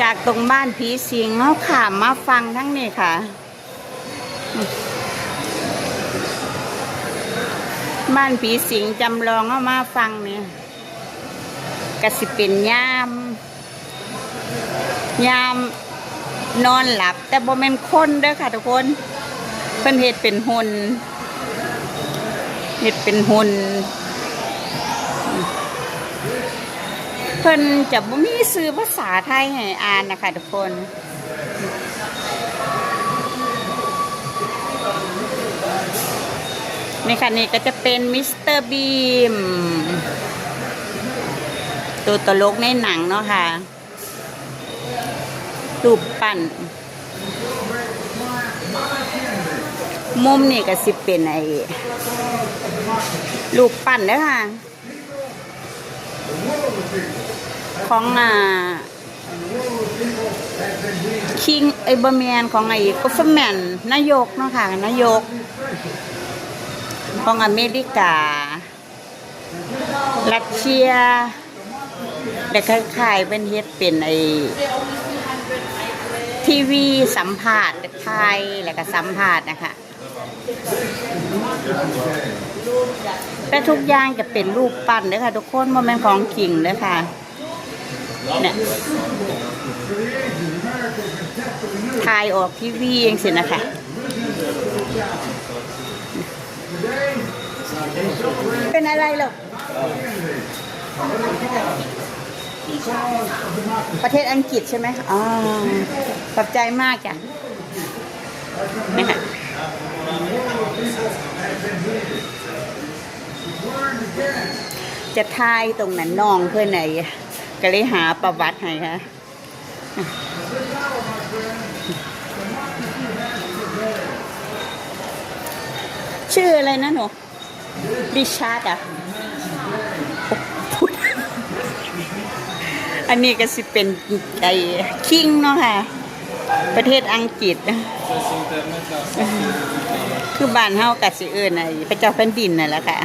จากตรงบ้านผีสิงเขาขามมาฟังทั้งนี้ค่ะ บ้านผีสิงจำลองเอามาฟังเนี่ยกสิเป็นยามยามนอนหลับ แต่บ่แม่นคนเด้อค่ะทุกคนเพิ่นเฮ็ดเป็นหุ่นเฮ็ดเป็นหุ่น เพิ่นจะบ่มีซื้อภาษาไทยให้อ่านนะคะทุกคนนี่ค่ะนี่ก็จะเป็นมิสเตอร์บีมตัวตลกในหนังเนาะค่ะรูปปั้น มุมนี่ก็สิเป็นไอ้รูปปั้นเด้อค่ะ ของอ่าคิงไอ้บะเมียนของไอ้กฟแมนนายกเนาะค่ะนายก ของอเมริกา รัสเซียแต่คล้ายๆเป็นเฮ็ดเป็นไอทีวีสัมภาษณ์ไทย แล้วก็สัมภาษณ์นะคะ แต่ทุกอย่างจะเป็นรูปปั้นเด้อค่ะ ทุกคนโมเมนของจริงเด้อค่ะเนี่ยถ่ายออกทีวีเองสินะคะเป็นอะไรหรอประเทศอังกฤษใช่ไหมอ๋อขอบใจมากจ้ะนี่ค่ะ จะทายตรงนั้นน้องเพื่อนไหนก็เลยหาประวัติให้ค่ะชื่ออะไรนะหนูดิชาร์ดอะพูดอันนี้ก็สิเป็นไอ้คิงเนาะค่ะ ประเทศอังกฤษ คือบ้านเฮากับสิเอิ้นไอ้พระเจ้าแผ่นดินนั่นแหละค่ะ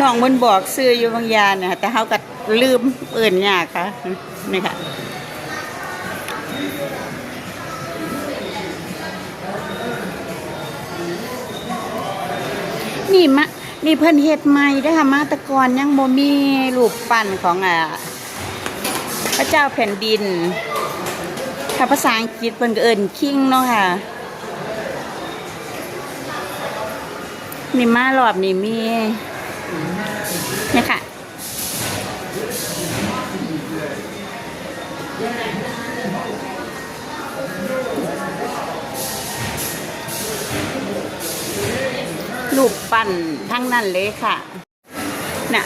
น้องมันบอกซื้ออยู่บางยาเนี่ยแต่เฮาก็ลืมเอื่นยากค่ะนี่ค่ะนี่มะนี่เพิ่นเฮ็ดใหม่ด้ค่ะมาตะกอนยังบ่มีรูปปั้นของอ่าพระเจ้าแผ่นดินถ้าภาษาอังกฤษเพิ่นก็เอิ้นคิงเนาะค่ะ นี่มารอบนี่มีเนี่ยค่ะ รูปปั้นทั้งนั้นเลยค่ะ น่ะ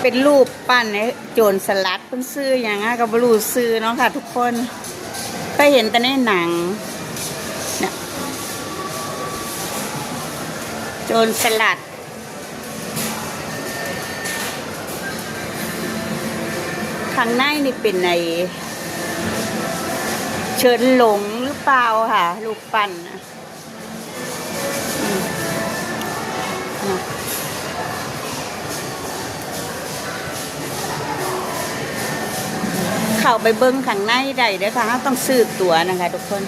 เป็นรูปปั้นไอ้โจรสลัดเพิ่นซื้ออย่างงี้ก็บรูซื้อเนาะค่ะ ทุกคน ก็เห็นแต่ในหนังน่ะ โจรสลัด ข้างในนี่เป็นในเชิญหลงหรือเปล่าค่ะรูปปั้นเข้าไปเบิ้งข้างในได้เด้อค่ะ ต้องซื้อตั๋วนะคะทุกคน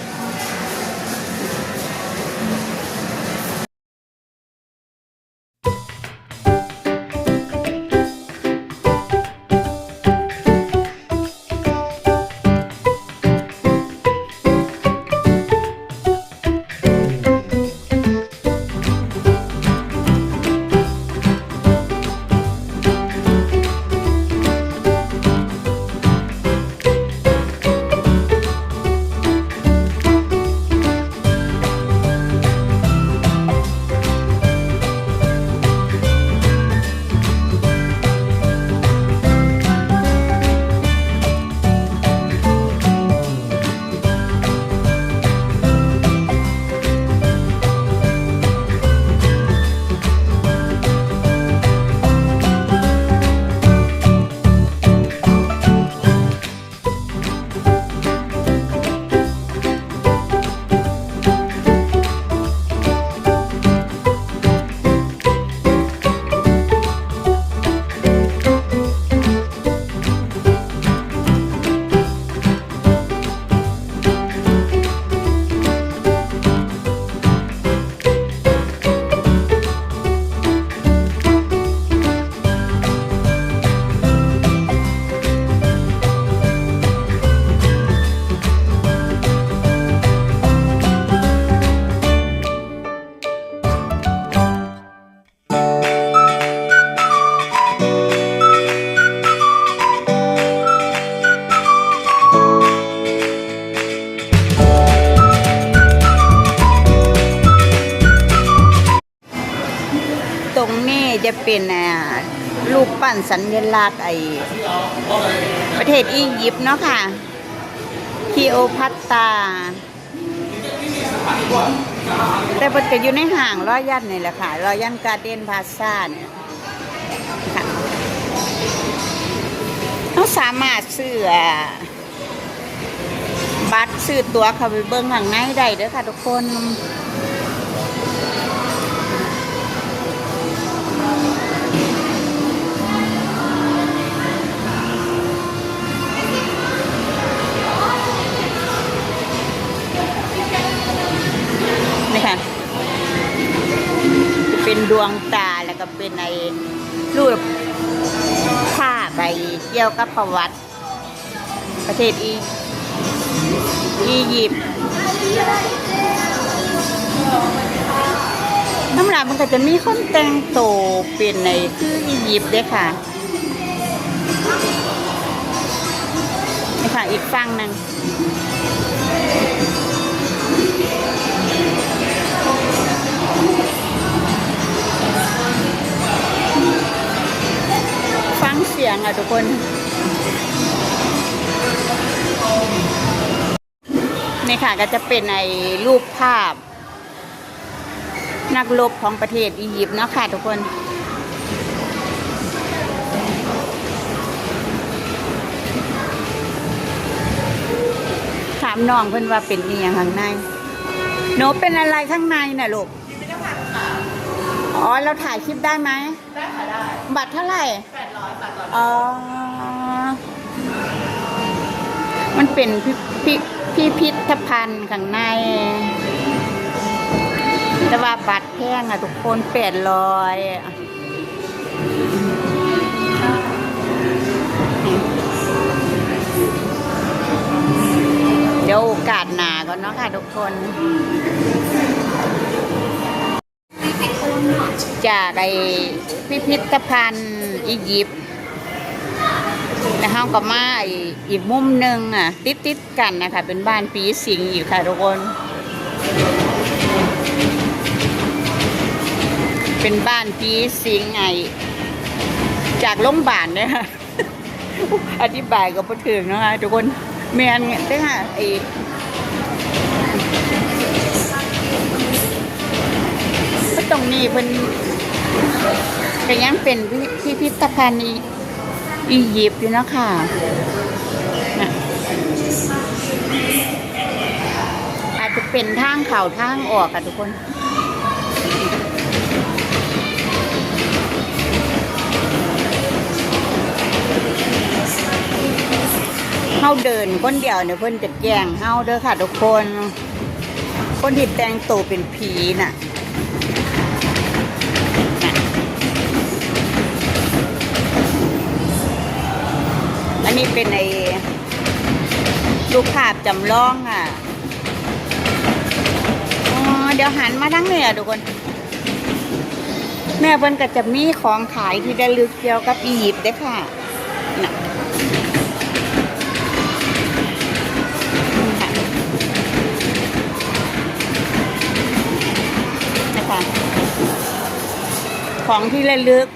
เป็นรูปปั้นสัญลักษณ์ไอประเทศอียิปต์เนาะค่ะคีโอพัตตา แต่มันก็อยู่ในห่างร้อยยันนี่แหละค่ะร้อยยันการ์เดนพาซ่าเนี่ยเราสามารถซื้อบัตรซื้อตั๋วเข้าไปเบิ้งข้างในได้เด้อค่ะทุกคน ดวงตาแล้วก็เป็นไอ้รูปภาพไปเกี่ยวกับประวัติ ประเทศอีอียิปต์น้ำหนักมันก็จะมีคนแต่งโตเป็นในคืออียิปต์เด้ค่ะนี่ค่ะอีกฝั่งหนึ่งะทุกคน นี่ค่ะก็จะเป็นไอ้รูปภาพ นักรบของประเทศอียิปต์เนาะค่ะทุกคนถามน้องเพิ่อนว่าเป็นอียังข้างในหนูเป็นอะไรข้างในน่ะลูก อ๋อเราถ่ายคลิปได้ไหม ได้ค่ะได้บัตรเท่าไหร่แปดร้อยบาทต่ออ๋อ มันเป็นพิพิพิพิธภัณฑ์ข้างใน แต่ว่าบัตรแพงอะทุกคนแปดร้อยเดี๋ยวโอกาสหนาก่อนเนาะค่ะทุกคน จากไอ้พิพิธภัณฑ์อียิปต์แล้วเขาก็มาอีกมุมหนึ่งอะ ติดติดกันนะคะ เป็นบ้านปีสิงอยู่ค่ะทุกคน เป็นบ้านปีสิงไงจากโรงพยาบาลเนี่ยค่ะอธิบายก็พอถึงนะคะทุกคนเมียนเนี่ยค่ะไอ้ นี้เพิ่นก็ยังเป็นพิพิธภัณฑ์อีอียิปต์อยู่นะค่ะน่ะอาจจะเป็นทางเข่าทางออกค่ะทุกคนเฮาเดินคนเดียวเนี่ยเพิ่นจะแกล้งเฮาเด้อค่ะทุกคน คนที่แต่งตัวเป็นผีน่ะ นนี้เป็นไอ้รูปภาพจำลองอะเดี๋ยวหันมาทั้งเหนี่ยทุกคน แม่เพิ่นก็จะมีของขายที่ได้ลึกเกี่ยวกับอียิปต์เด้ค่ะน่ะค่ะนะคะของที่ระลึก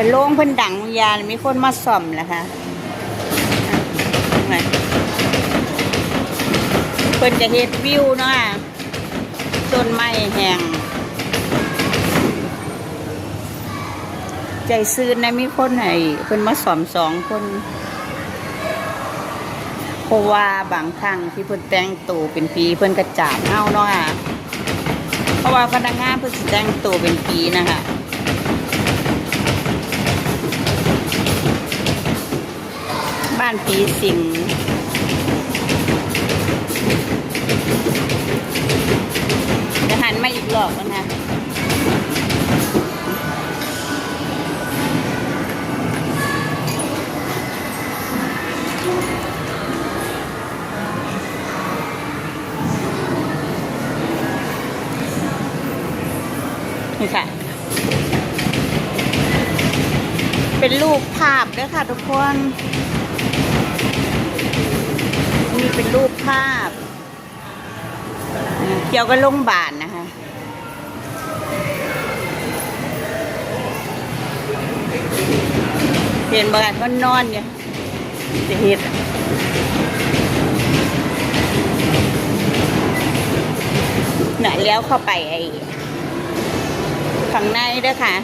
เป็นโล่งเพิ่นดังยานมีคนมาส่อมแล้วค่ะเพิ่นจะเฮ็ดวิวเนาะต้นไม้แห้งใจซื่นนะมีคนไหนเพิ่นมาสอมสองคนเพราะว่าบางครั้งที่เพิ่นแต่งตัวเป็นผีเพิ่นกระจาบเฮาเนาะค่ะเพราะว่าพนักงานเพิ่นแต่งตัวเป็นผีนะคะานผีสิงจะหันมาอีกรอบนะคะนี่ค่ะ เป็นรูปภาพด้อค่ะทุกคน นี่เป็นรูปภาพ เกี่ยวกับโรงพยาบาลนะคะเห็นบานมันนอนเนี่ยจะเห็ดน่ะแล้วเข้าไปไอ้ข้างในด้วยค่ะ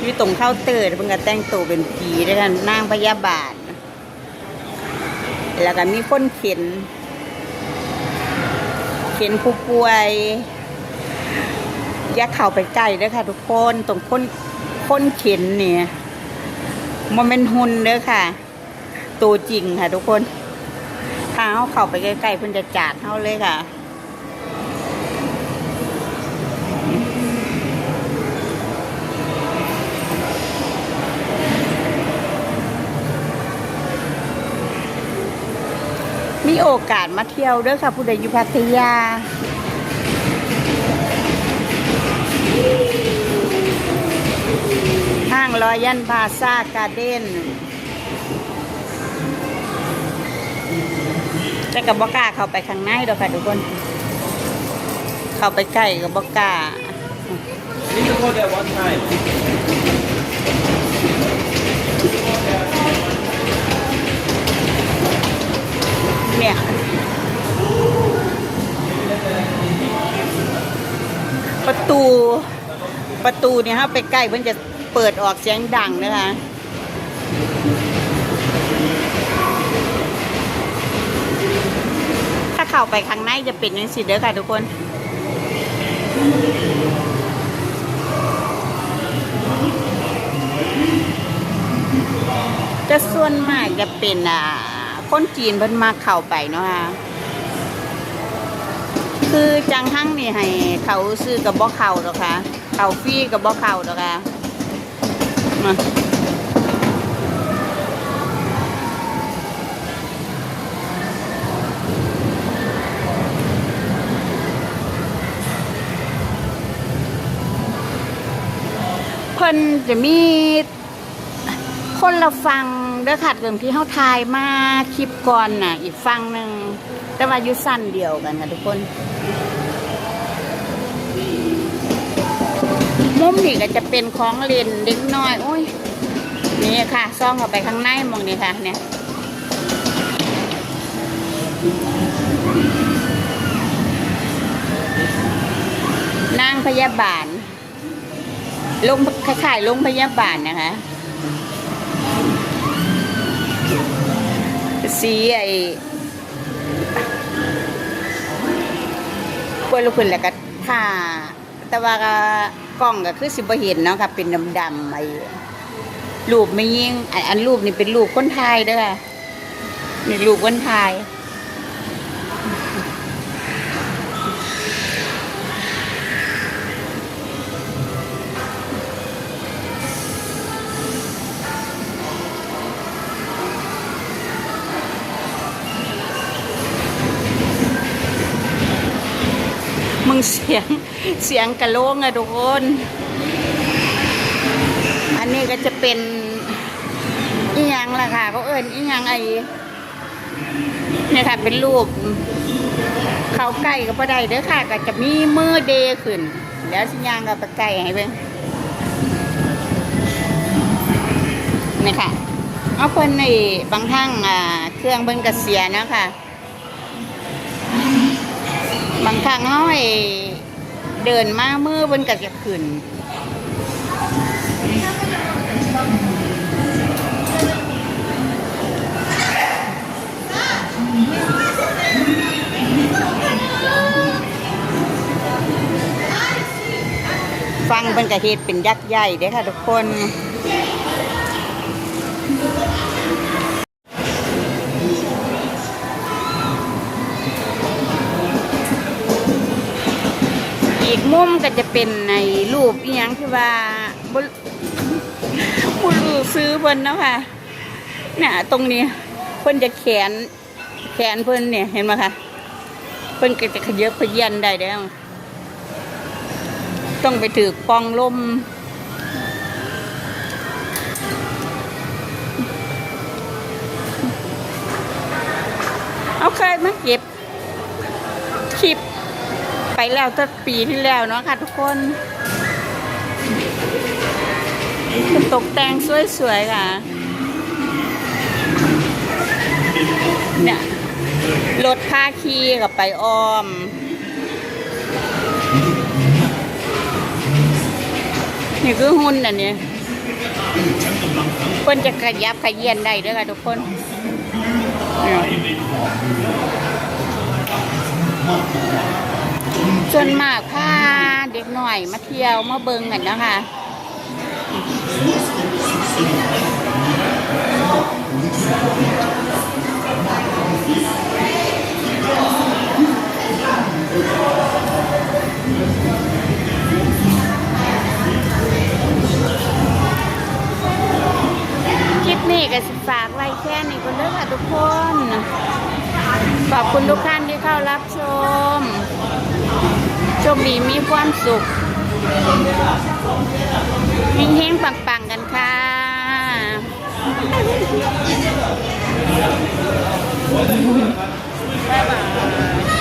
อยู่ตรงเคาเตอร์เพิ่งก็แต่งตัวเป็นผีด้วยกันนางพยาบาล แล้วก็มีคนเข็น เข็นผู้ป่วย อย่าเข้าไปใกล้เด้อค่ะ ทุกคนตรงคนคนเข็นเนี่ยมันเป็นหุ่นเด้อค่ะ ตัวจริงค่ะ ทุกคนถ้าเขาเข้าไปใกล้ๆเพิ่นจะจัดเขาเลยค่ะ มีโอกาสมาเที่ยวเด้อค่ะ ผู้ใดอยู่พัทยา ห้างรอยันพาซาการ์เด้นแต่กับบอกาเข้าไปข้างในดอกค่ะทุกคน เข้าไปใกล้กับบอกา You need to go there one time. เนี่ย ประตูประตูเนี่ยฮะไปใกล้มันจะเปิดออกเสียงดังนะคะถ้าเข้าไปข้างในจะเป็นยังสิเด้อค่ะทุกคนจะส่วนมากจะเป็นอ่า คนจีนเพิ่นมาเข้าไปเนาะค่ะคือจังทั้งนี่ให้เขาซื้อกับบ่เข้าหรอกค่ะเขาฟรีกับบ่เข้าหรอกค่ะมาเพิ่นจะมีคนละฟัง เด้อค่ะเรื่องที่เขาทายมาคลิปก่อนน่ะ อีกฟังหนึ่งแต่ว่าอยุสั้นเดียวกันค่ะทุกคนมุมนี่ก็จะเป็นของเล่นเด็กน้อยโอ้ยนี่ค่ะซ่องเข้าไปข้างในมองนี่ค่ะ เนี่ยนางพยาบาลลงคล้ายๆลงพยาบาลนะคะ สีไอ้กล้วยลูกคุณแหละก็ท่าแต่ว่าก็กล้องก็คือสิบ่เห็นเนาะค่ะ เป็นดำๆไอ้รูปไม่ยิ่งอันอันรูปนี่เป็นรูปคนไทยเด้อค่ะนี่รูปคนไทย มึงเสียงเสียงกระโลงอะทุกคน อันนี้ก็จะเป็นอีหยังล่ะค่ะเขาเอิญอีหยังไอเนี่ยค่ะเป็นรูปเขาใกล้ก็พอได้เด้อค่ะ ก็จะมีมือเดขึ้น แล้วสิยางก็ไปใกล้ให้เบิ่งนี่ค่ะ เอาเพิ่นในบางทั้งอ่าเครื่องเบิ่งกระเสียนะค่ะ บางครั้งเขาให้เดินมามือบนกระจะขึ้นฟังเป็นกระเฮ็ดเป็นยักษ์ใหญ่เด้ค่ะทุกคน จะเป็นในรูปอีหยังที่ว่าบุบุรูซื้อเพิ่นนะค่ะเนี่ยตรงนี้เพิ่นจะแขน แขนเพิ่นเนี่ยเห็นไหมคะเพิ่นก็จะขยับขยันได้แล้วต้องไปถือปองลมเอาเคยมาเก็บ ไปแล้วตั้งปีที่แล้วเนาะค่ะทุกคนตกแต่งสวยๆค่ะ เนี่ยรถพาขี่กับไปอ้อม นี่คือหุ่นอันนี้คนจะขยับขยียนได้ด้วยค่ะทุกคนเนี่ย ส่วนมากพาเด็กหน่อยมาเที่ยวมาเบิงกันนะคะคลิปนี้ก็สิฝากไว้แค่นี้ก็เด้อค่ะทุกคน ขอบคุณทุกท่านที่เข้ารับชม คดีมีความสุขเฮงๆปังๆกันค่ะ บ๊ายบาย